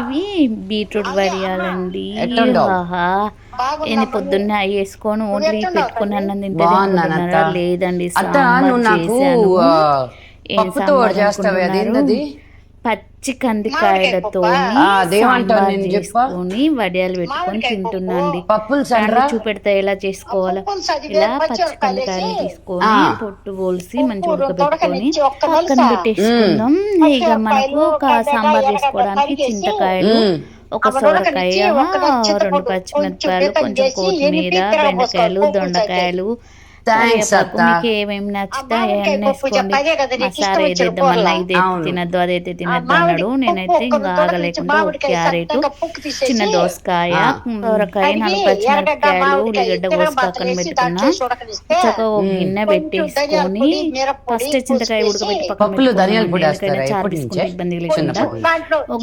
ఇవి బీట్రూట్ వడియాలండి? ఆహా నేను పొద్దున్న అవి వేసుకొని ఓన్లీ పెట్టుకుని అన్నం తింటే? లేదండి సాంబార్ చేశాను. ఏం సాంబార్ పచ్చి కందికాయలతో? చేసుకొని వడియాలు పెట్టుకొని తింటున్నాండి పప్పులు చూపెడతా ఎలా చేసుకోవాలో? ఇలా పచ్చి కందికాయలు తీసుకొని. పొట్టు పోల్సి మంచి ఉడకబెట్టుకొని పక్కన పెట్టేసుకుందాం. ఇక మనకు ఒక సాంబార్ చేసుకోవడానికి చింతకాయలు. ఒక సొరకాయ రెండు పచ్చిమిరపకాయలు కొంచెం కొత్తిమీర బెండకాయలు దొండకాయలు అత్త. మీకు ఏమేమి నచ్చుతా అవన్నీ వేసుకోండి మసాలా ఏదేద్దామన్నా ఇదైతే అవును. తినద్దు అదైతే తినద్దు అన్నాడు. నేనైతే ఇంకా ఆగలేకుండా ఒక క్యారెట్ చిన్న దోసకాయ సొరకాయ నాలుగు పచ్చిమిరపకాయలు ఉల్లిగడ్డ కోసి పక్కన పెట్టుకున్నా చక్కగా ఒక గిన్నె పెట్టేసుకొని ఫస్ట్ చింతకాయ ఉడకబెట్టి పక్కన చారు ఇబ్బంది లేకుండా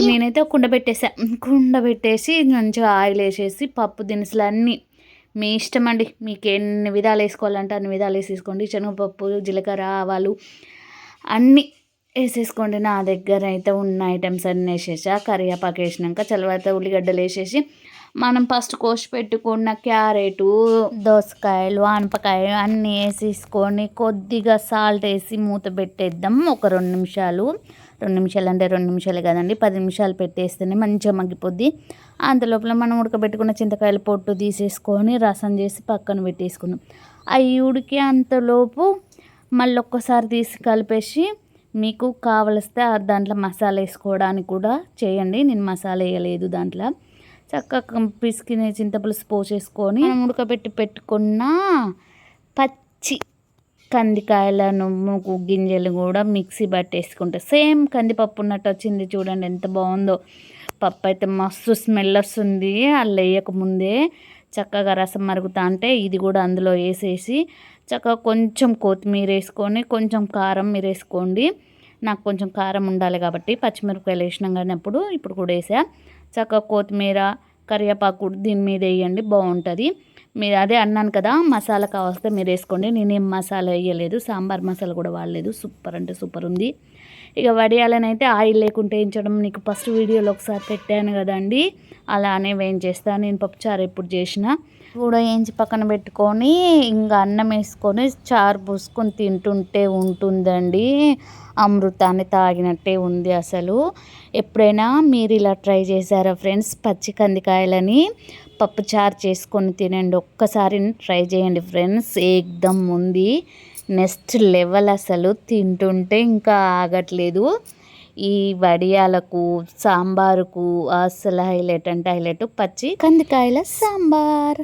నేనైతే కుండ పెట్టేసా. కుండ పెట్టేసి మంచిగా ఆయిల్ వేసేసి పప్పు దినుసులు అన్నీ మీ ఇష్టం అండి. మీకు ఎన్ని విధాలు వేసుకోవాలంటే అన్ని విధాలు వేసేసుకోండి. శనగపప్పు జీలకర్ర ఆవాలు అన్నీ వేసేసుకోండి. నా దగ్గర అయితే ఉన్న ఐటమ్స్ అన్నీ వేసేసా. కరివేపాకు వేసినాక చల్లవాత ఉల్లిగడ్డలు వేసేసి మనం ఫస్ట్ కోసి పెట్టుకున్న క్యారెటు దోసకాయలు ఆనపకాయ అన్నీ వేసేసుకొని కొద్దిగా సాల్ట్ వేసి మూత పెట్టేద్దాం. ఒక రెండు నిమిషాలు రెండు నిమిషాలు అంటే రెండు నిమిషాలు కదండి. పది నిమిషాలు పెట్టేస్తేనే మంచిగా మగ్గిపోద్ది. అంతలోపల మనం ఉడకబెట్టుకున్న చింతకాయల పొట్టు తీసేసుకొని రసం చేసి పక్కన పెట్టేసుకున్నాం అవి ఉడికి అంతలోపు మళ్ళీ ఒక్కసారి తీసి కలిపేసి మీకు కావలిస్తే దాంట్లో మసాలా వేసుకోవడానికి కూడా చేయండి. నేను మసాలా వేయలేదు దాంట్లో. చక్కగా పిసికిన చింతపులుసు పోసేసుకొని ఉడకబెట్టి పెట్టుకున్న పచ్చి కందికాయలను ముగ్గు గింజలు కూడా మిక్సీ పట్టేసుకుంటే. సేమ్ కందిపప్పు ఉన్నట్టు వచ్చింది చూడండి ఎంత బాగుందో. పప్పు అయితే మస్తు స్మెల్ వస్తుంది. అల్ల వేయకముందే చక్కగా రసం మరుగుతా అంటే ఇది కూడా అందులో వేసేసి చక్కగా కొంచెం కొత్తిమీర వేసుకొని కొంచెం కారం మీరు వేసుకోండి. నాకు కొంచెం కారం ఉండాలి కాబట్టి పచ్చిమిరపకాయలు వేసినాం కానీ అప్పుడు ఇప్పుడు కూడా వేసా. చక్కగా కొత్తిమీర కరివేపాకు దీని మీద వేయండి బాగుంటుంది. మీరు అదే అన్నాను కదా మసాలా కావస్తే మీరు వేసుకోండి. నేనేం మసాలా వేయలేదు సాంబార్ మసాలా కూడా వాడలేదు. సూపర్ అంటే సూపర్ ఉంది. ఇక వడియాలని అయితే ఆయిల్ లేకుంటే వేయించడం నీకు ఫస్ట్ వీడియోలో ఒకసారి పెట్టాను కదండి. అలానే వేయించేస్తాను నేను పప్పుచారు ఎప్పుడు చేసిన కూడా వేయించి పక్కన పెట్టుకొని ఇంకా అన్నం వేసుకొని చారు పూసుకొని తింటుంటే ఉంటుందండి. అమృతాన్ని తాగినట్టే ఉంది అసలు. ఎప్పుడైనా మీరు ఇలా ట్రై చేశారా ఫ్రెండ్స్? పచ్చి కందికాయలని. పప్పు చారు చేసుకొని తినండి. ఒక్కసారి ట్రై చేయండి ఫ్రెండ్స్. ఏకదమ్ ఉంది. నెక్స్ట్ లెవెల్ అసలు తింటుంటే ఇంకా ఆగట్లేదు. ఈ వడియాలకు సాంబారుకు అసలు హైలైట్ అంటే హైలైట్ పచ్చి కందికాయల సాంబార్.